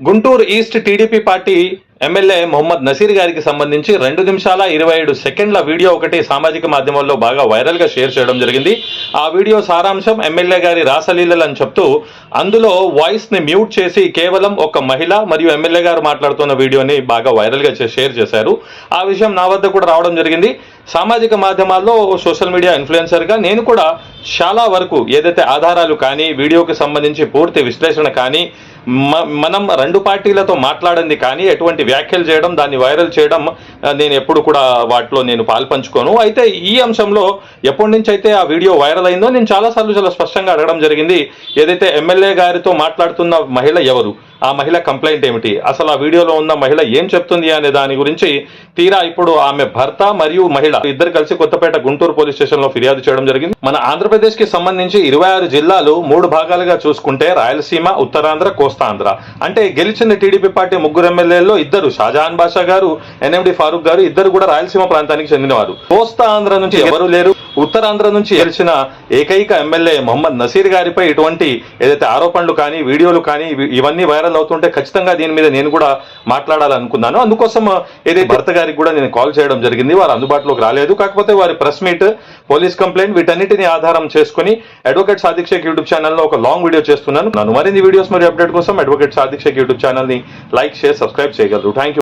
Guntur east TDP party MLA Mohammed Naseer గారికి సంబంధించి రెండు నిమిషాల ఇరవై ఏడు సెకండ్ల వీడియో ఒకటి సామాజిక మాధ్యమాల్లో బాగా వైరల్గా షేర్ చేయడం జరిగింది. ఆ వీడియో సారాంశం ఎమ్మెల్యే గారి రాసలీలలు అని చెప్తూ అందులో వాయిస్ని మ్యూట్ చేసి కేవలం ఒక మహిళ మరియు ఎమ్మెల్యే గారు మాట్లాడుతున్న వీడియోని బాగా వైరల్గా షేర్ చేశారు. ఆ విషయం నా వద్ద కూడా రావడం జరిగింది. సామాజిక మాధ్యమాల్లో సోషల్ మీడియా ఇన్ఫ్లుయెన్సర్గా నేను కూడా చాలా వరకు ఏదైతే ఆధారాలు కానీ వీడియోకి సంబంధించి పూర్తి విశ్లేషణ కానీ మనం రెండు పార్టీలతో మాట్లాడింది కానీ ఎటువంటి వ్యాఖ్యలు చేయడం దాన్ని వైరల్ చేయడం నేను ఎప్పుడు కూడా వాటిలో నేను పాల్పంచుకోను. అయితే ఈ అంశంలో ఎప్పటి నుంచి అయితే ఆ వీడియో వైరల్ అయిందో నేను చాలాసార్లు చాలా స్పష్టంగా అడగడం జరిగింది. ఏదైతే ఎమ్మెల్యే గారితో మాట్లాడుతున్న మహిళ ఎవరు? ఆ మహిళ కంప్లైంట్ ఏమిటి? అసలు ఆ వీడియోలో ఉన్న మహిళ ఏం చెప్తుంది అనే దాని గురించి తీరా ఇప్పుడు ఆమె భర్త మరియు మహిళ ఇద్దరు కలిసి కొత్తపేట గుంటూరు పోలీస్ స్టేషన్లో ఫిర్యాదు చేయడం జరిగింది. మన ఆంధ్రప్రదేశ్కి సంబంధించి ఇరవై ఆరు జిల్లాలు మూడు భాగాలుగా చూసుకుంటే రాయలసీమ ఉత్తరాంధ్ర కోస్తాంధ్ర. అంటే గెలిచిన టీడీపీ పార్టీ ముగ్గురు ఎమ్మెల్యేల్లో ఇద్దరు షాజహాన్ బాషా గారు ఎన్ఎండి ఫారూక్ గారు ఇద్దరు కూడా రాయలసీమ ప్రాంతానికి చెందినవారు. కోస్తా ఆంధ్ర నుంచి ఎవరు లేరు? ఉత్తరాంధ్ర నుంచి గెలిచిన ఏకైక ఎమ్మెల్యే మొహమ్మద్ నసీర్ గారిపై ఇటువంటి ఏదైతే ఆరోపణలు కానీ వీడియోలు కానీ ఇవన్నీ వైరల్ అవుతుంటే ఖచ్చితంగా దీని మీద నేను కూడా మాట్లాడాలనుకున్నాను. అందుకోసం ఏదైతే భర్త గారికి కూడా నేను కాల్ చేయడం జరిగింది. వారు అందుబాటులోకి రాలేదు. కాకపోతే వారి ప్రెస్ మీట్ పోలీస్ కంప్లైంట్ వీటన్నిటిని ఆధారం చేసుకుని అడ్వకేట్ సాదిక్ షేక్ యూట్యూబ్ ఛానల్లో ఒక లాంగ్ వీడియో చేస్తున్నాను. నన్ను మరిన్ని వీడియోస్ మరియు అప్డేట్ కోసం అడ్వకేట్ సాదిక్ షేక్ యూట్యూబ్ ఛానల్ని లైక్ షేర్ సబ్స్క్రైబ్ చేయగలరు. థ్యాంక్